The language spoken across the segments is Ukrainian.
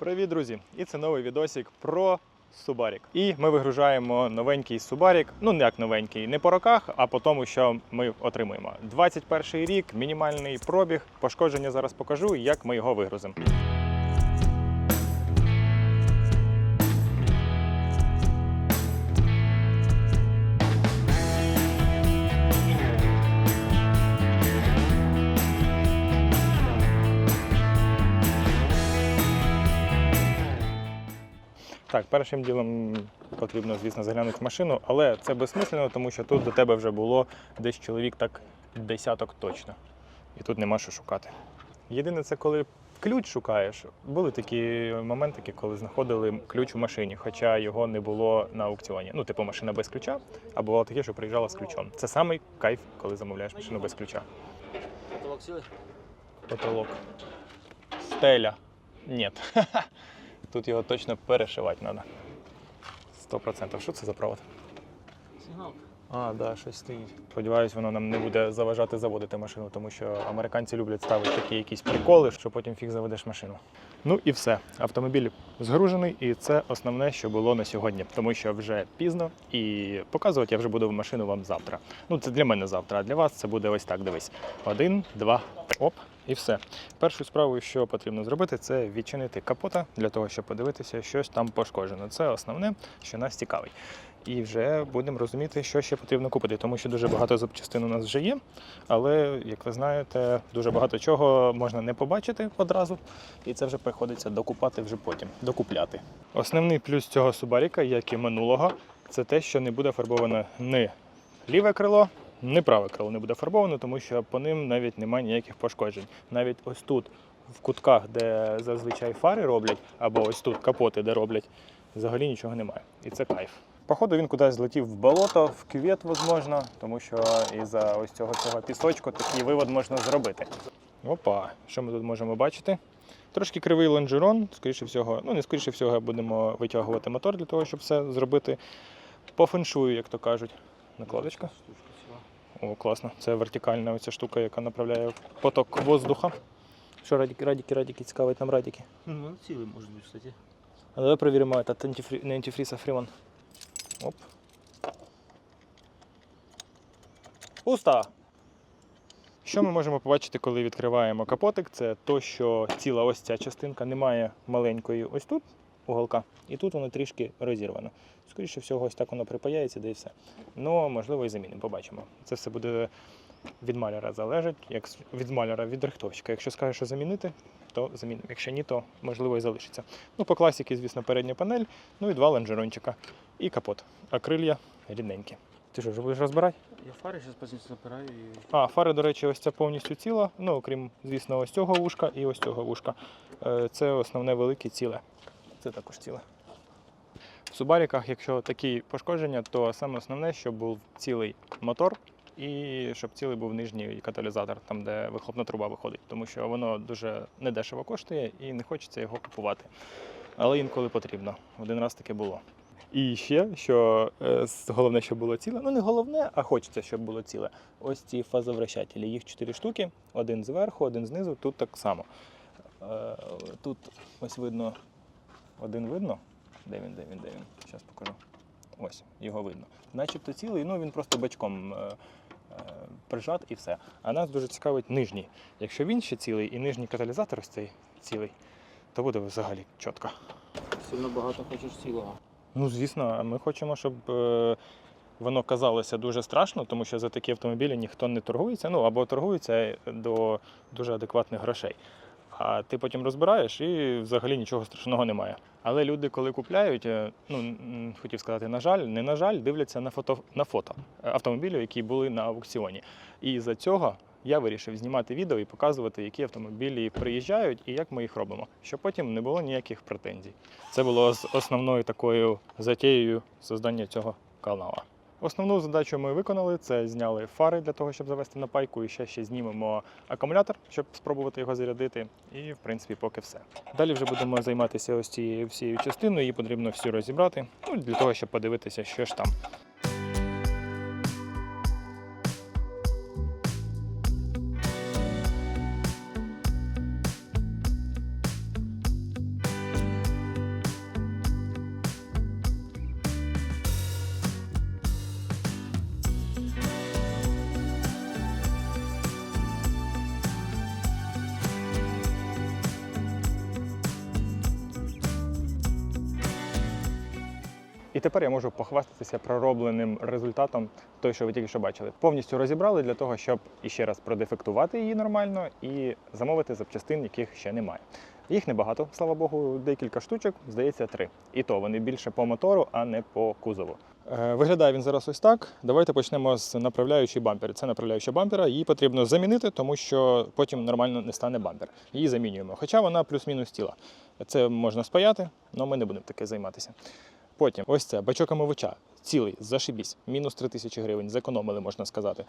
Привіт, друзі! І це новий відосик про Субарік. І ми вигружаємо новенький Субарік. Ну не як новенький, не по роках, а по тому, що ми отримуємо. 21 рік, мінімальний пробіг. Пошкодження зараз покажу, як ми його вигрузимо. Так, першим ділом потрібно, звісно, заглянути в машину, але це безсмислено, тому що тут до тебе вже було десь чоловік так десяток точно. І тут нема що шукати. Єдине, це коли ключ шукаєш. Були такі моменти, коли знаходили ключ у машині, хоча його не було на аукціоні. Ну, типу, машина без ключа, а бувало таке, що приїжджала з ключом. Це самий кайф, коли замовляєш машину без ключа. Потолок сіли? Потолок. Стеля. Ні. Тут його точно перешивати треба. Сто процентів. Що це за провод? Сигнал. А, да, щось стоїть. Сподіваюсь, воно нам не буде заважати заводити машину, тому що американці люблять ставити такі якісь приколи, що потім фіг заведеш машину. Ну і все. Автомобіль згружений, і це основне, що було на сьогодні, тому що вже пізно і показувати я вже буду машину вам завтра. Ну, це для мене завтра, а для вас це буде ось так. Дивись. Один, два, оп, і все. Першою справою, що потрібно зробити, це відчинити капота для того, щоб подивитися, щось там пошкоджено. Це основне, що нас цікавить. І вже будемо розуміти, що ще потрібно купити, тому що дуже багато запчастин у нас вже є. Але, як ви знаєте, дуже багато чого можна не побачити одразу, і це вже приходиться докупати вже потім, докупляти. Основний плюс цього Субаріка, як і минулого, це те, що не буде фарбовано ні ліве крило, ні праве крило не буде фарбовано, тому що по ним навіть немає ніяких пошкоджень. Навіть ось тут, в кутках, де зазвичай фари роблять, або ось тут капоти, де роблять, взагалі нічого немає. І це кайф. Походу він кудись злетів в болото, в кювет, можливо, тому що із-за ось цього, цього пісочку такий вивод можна зробити. Опа, що ми тут можемо бачити? Трошки кривий лонжерон, скоріше всього, ну не скоріше всього, будемо витягувати мотор для того, щоб все зробити по феншую, як то кажуть. Накладочка. О, класно. Це вертикальна оця штука, яка направляє поток воздуха. Що радіки, радіки, радіки, цікавить нам радіки. Ну, цілий може бути, кстати. А давай перевіримо этот антифрі... не антифріз, а фрімон. Оп. Пусто! Що ми можемо побачити, коли відкриваємо капотик? Це то, що ціла ось ця частинка немає маленької ось тут уголка, і тут воно трішки розірвано. Скоріше всього, ось так воно припаяється, де і все. Ну, можливо, і замінимо, побачимо. Це все буде від маляра залежить, як від маляра, від рихтовщика. Якщо скаже, що замінити, то замінимо. Якщо ні, то можливо і залишиться. Ну, по класіки, звісно, передня панель, ну і два лонжерончика. І капот. А крилья рідненькі. Ти що, вже будеш розбирати? Я фари зараз позицію запираю і. А, фари, до речі, ось ця повністю ціла. Ну, окрім, звісно, ось цього вушка і ось цього вушка. Е, Це основне велике ціле. Це також ціле. В Субаріках, якщо такі пошкодження, то саме основне, щоб був цілий мотор і щоб цілий був нижній каталізатор, там де вихлопна труба виходить, тому що воно дуже недешево коштує і не хочеться його купувати. Але інколи потрібно. Один раз таке було. І ще, що е, головне, щоб було ціле. Ну не головне, а хочеться, щоб було ціле. Ось ці фазовращателі. Їх чотири штуки, один зверху, один знизу, тут так само. Е, Тут ось видно, один видно. Де він, де він, де він? Зараз покажу. Ось, його видно. Начебто цілий, ну він просто бачком е, е, прижат і все. А нас дуже цікавить нижній. Якщо він ще цілий і нижній каталізатор ось цей цілий, то буде взагалі чітко. Сильно багато хочеш цілого. Ну, звісно, ми хочемо, щоб е, воно казалося дуже страшно, тому що за такі автомобілі ніхто не торгується, ну або торгується до дуже адекватних грошей. А ти потім розбираєш і взагалі нічого страшного немає. Але люди, коли купляють, е, ну хотів сказати, на жаль, не на жаль, дивляться на фото на фото е, автомобілів, які були на аукціоні. І за цього я вирішив знімати відео і показувати, які автомобілі приїжджають і як ми їх робимо, щоб потім не було ніяких претензій. Це було основною такою затією создання цього каналу. Основну задачу ми виконали це зняли фари для того, щоб завести на пайку, і ще ще знімемо акумулятор, щоб спробувати його зарядити. І в принципі, поки все. Далі вже будемо займатися ось цією всією частиною. Її потрібно всю розібрати. Ну для того, щоб подивитися, що ж там. І тепер я можу похвастатися проробленим результатом, той, що ви тільки що бачили. Повністю розібрали для того, щоб іще раз продефектувати її нормально і замовити запчастин, яких ще немає. Їх небагато, слава Богу, декілька штучок, здається, три. І то вони більше по мотору, а не по кузову. Е, Виглядає він зараз ось так. Давайте почнемо з направляючої бампери. Це направляюча бампера. Її потрібно замінити, тому що потім нормально не стане бампер. Її замінюємо. Хоча вона плюс-мінус ціла. Це можна спаяти, але ми не будемо таке займатися. Потім ось це бачок омивача. Цілий, зашибісь, мінус 3 тисячі гривень, зекономили, можна сказати.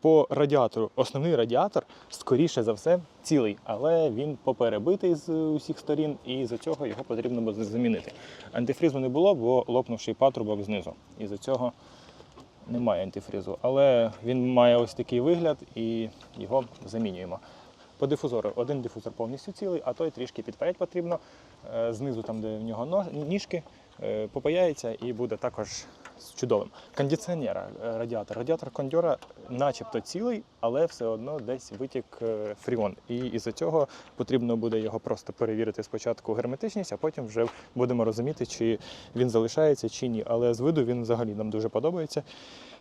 По радіатору, основний радіатор, скоріше за все, цілий, але він поперебитий з усіх сторін, і за цього його потрібно буде замінити. Антифрізу не було, бо лопнувший патрубок знизу. І за цього немає антифрізу. Але він має ось такий вигляд і його замінюємо. По дифузору один дифузор повністю цілий, а той трішки підпаять потрібно. Е, Знизу, там, де в нього ніжки, е, попаяється і буде також чудовим. Кондиціонера, е, радіатор. Радіатор кондьора начебто цілий, але все одно десь витік фріон. І із-за цього потрібно буде його просто перевірити спочатку герметичність, а потім вже будемо розуміти, чи він залишається чи ні. Але з виду він взагалі нам дуже подобається.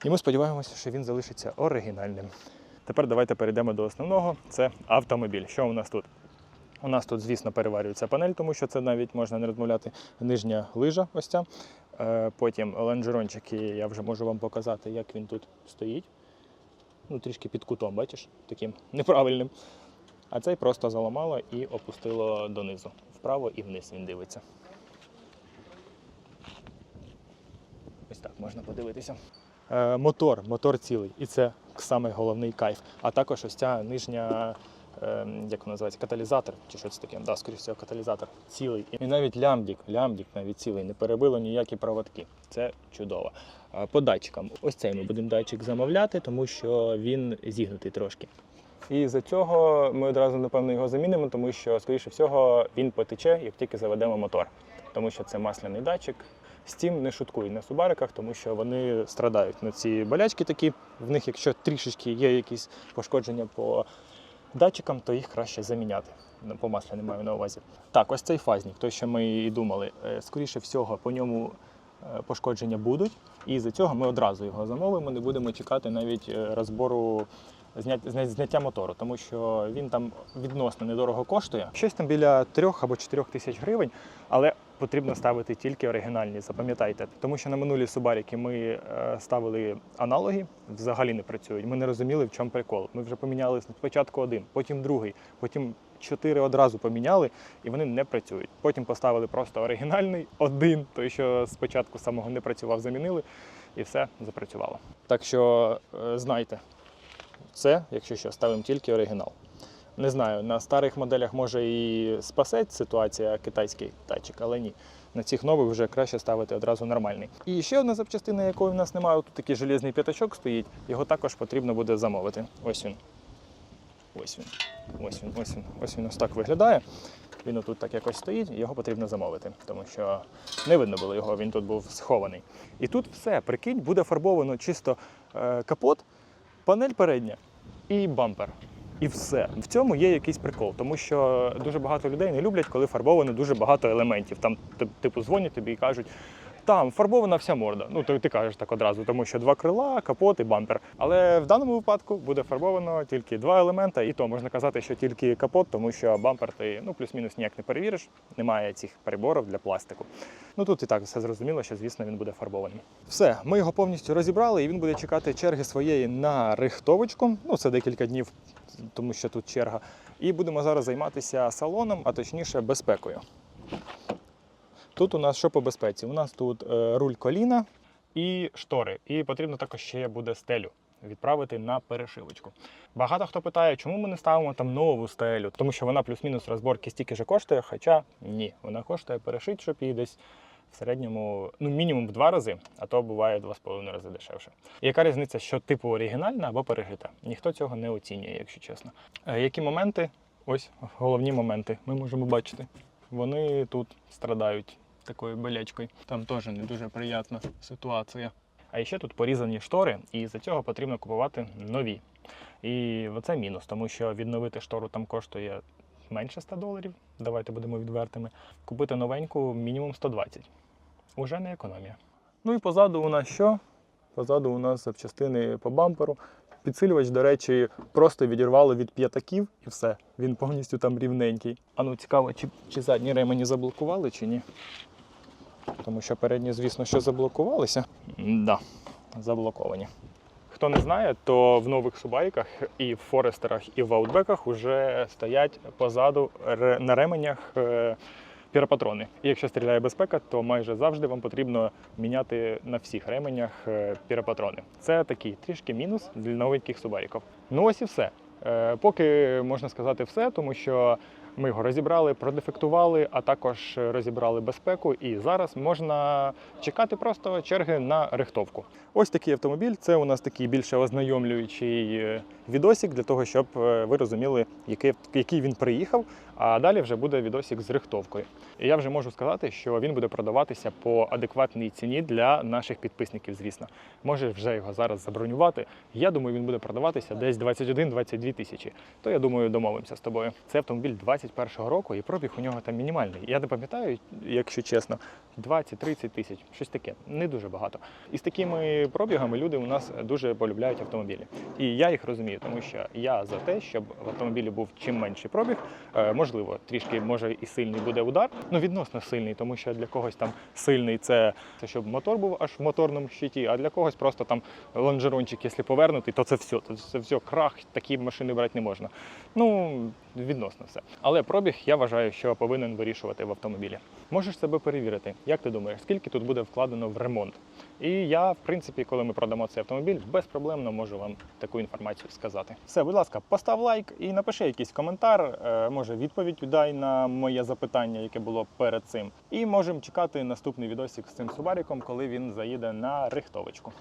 І ми сподіваємося, що він залишиться оригінальним. Тепер давайте перейдемо до основного. Це автомобіль. Що у нас тут? У нас тут, звісно, переварюється панель, тому що це навіть можна не розмовляти. Нижня лижа, ось ця. Е, Потім лонжерончики, я вже можу вам показати, як він тут стоїть. Ну, трішки під кутом, бачиш, таким неправильним. А цей просто заламало і опустило донизу. Вправо і вниз він дивиться. Ось так можна подивитися. Е, мотор, мотор цілий. І це саме головний кайф. А також ось ця нижня, е, як вона називається, каталізатор, чи що це таке? Да, скоріше всього, каталізатор цілий. І навіть лямбдік, лямбдік навіть цілий, не перебило ніякі проводки. Це чудово. По датчикам. Ось цей ми будемо датчик замовляти, тому що він зігнутий трошки. І за цього ми одразу, напевно, його замінимо, тому що, скоріше всього, він потече, як тільки заведемо мотор. Тому що це масляний датчик. З цим не шуткуй на субариках, тому що вони страдають на ці болячки такі. В них, якщо трішечки є якісь пошкодження по датчикам, то їх краще заміняти. Ну, По маслі не маю на увазі. Так, ось цей фазник, той, що ми і думали. Е, Скоріше всього, по ньому е, пошкодження будуть, і за цього ми одразу його замовимо, не будемо чекати навіть е, розбору зняття мотору, тому що він там відносно недорого коштує. Щось там біля 3 або 4 тисяч гривень, але потрібно ставити тільки оригінальні, запам'ятайте. Тому що на минулі субаріки ми е, ставили аналоги, взагалі не працюють. Ми не розуміли, в чому прикол. Ми вже поміняли спочатку один, потім другий, потім чотири одразу поміняли, і вони не працюють. Потім поставили просто оригінальний один, той, що спочатку самого не працював, замінили, і все запрацювало. Так що е, знайте, це, якщо що, ставимо тільки оригінал. Не знаю, на старих моделях може і спасе ситуація китайський датчик, але ні. На цих нових вже краще ставити одразу нормальний. І ще одна запчастина, якої в нас немає, тут такий железний п'ятачок стоїть, його також потрібно буде замовити. Ось він. Ось він. Ось він, ось він. Ось він ось так виглядає. Він отут так якось стоїть, його потрібно замовити, тому що не видно було його, він тут був схований. І тут все, прикинь, буде фарбовано чисто е, капот, панель передня і бампер. І все. В цьому є якийсь прикол, тому що дуже багато людей не люблять, коли фарбовано дуже багато елементів. Там, типу, дзвонять тобі і кажуть, там фарбована вся морда. Ну, ти, ти кажеш так одразу, тому що два крила, капот і бампер. Але в даному випадку буде фарбовано тільки два елемента, і то можна казати, що тільки капот, тому що бампер ти ну, плюс-мінус ніяк не перевіриш, немає цих переборів для пластику. Ну тут і так все зрозуміло, що звісно він буде фарбований. Все, ми його повністю розібрали, і він буде чекати черги своєї на рихтовочку. Ну це декілька днів, тому що тут черга. І будемо зараз займатися салоном, а точніше безпекою. Тут у нас що по безпеці? У нас тут е, руль коліна і штори. І потрібно також ще буде стелю відправити на перешивочку. Багато хто питає, чому ми не ставимо там нову стелю, тому що вона плюс-мінус розборки стільки же коштує, хоча ні, вона коштує перешить, щоб її десь в середньому, ну мінімум в два рази, а то буває два з половиною рази дешевше. Яка різниця, що типу оригінальна або пережита? Ніхто цього не оцінює, якщо чесно. Е, Які моменти? Ось головні моменти. Ми можемо бачити. Вони тут страдають такою болячкою. Там теж не дуже приємна ситуація. А ще тут порізані штори, і за цього потрібно купувати нові. І це мінус, тому що відновити штору там коштує менше 100 доларів. Давайте будемо відвертими. Купити новеньку мінімум 120. Уже не економія. Ну і позаду у нас що? Позаду у нас запчастини по бамперу. Підсилювач, до речі, просто відірвало від п'ятаків і все. Він повністю там рівненький. А ну цікаво, чи, чи задні ремені заблокували, чи ні. Тому що передні, звісно, що заблокувалися. Да, заблоковані. Хто не знає, то в нових субайках і в Форестерах, і в Аутбеках вже стоять позаду на ременях е, піропатрони. І якщо стріляє безпека, то майже завжди вам потрібно міняти на всіх ременях е, піропатрони. Це такий трішки мінус для новеньких субайків. Ну ось і все. Е, Поки можна сказати все, тому що ми його розібрали, продефектували, а також розібрали безпеку. І зараз можна чекати просто черги на рихтовку. Ось такий автомобіль. Це у нас такий більше ознайомлюючий е, відосик для того, щоб е, ви розуміли, який, який він приїхав. А далі вже буде відосик з рихтовкою. І я вже можу сказати, що він буде продаватися по адекватній ціні для наших підписників. Звісно, може вже його зараз забронювати. Я думаю, він буде продаватися десь 21-22 тисячі. То я думаю, домовимося з тобою. Це автомобіль 21-го року, і пробіг у нього там мінімальний. Я не пам'ятаю, якщо чесно, 20-30 тисяч, щось таке, не дуже багато. І з такими пробігами люди у нас дуже полюбляють автомобілі. І я їх розумію, тому що я за те, щоб в автомобілі був чим менший пробіг. Е, Можливо, трішки може і сильний буде удар. Ну відносно сильний, тому що для когось там сильний це, це щоб мотор був аж в моторному щиті, а для когось просто там лонжерончик, якщо повернутий, то це все. Це все крах, такі машини брати не можна. Ну, відносно все. Але пробіг я вважаю, що повинен вирішувати в автомобілі. Можеш себе перевірити. Як ти думаєш, скільки тут буде вкладено в ремонт? І я, в принципі, коли ми продамо цей автомобіль, безпроблемно можу вам таку інформацію сказати. Все, будь ласка, постав лайк і напиши якийсь коментар. е, Може, відповідь дай на моє запитання, яке було перед цим. І можемо чекати наступний відосик з цим субаріком, коли він заїде на рихтовочку.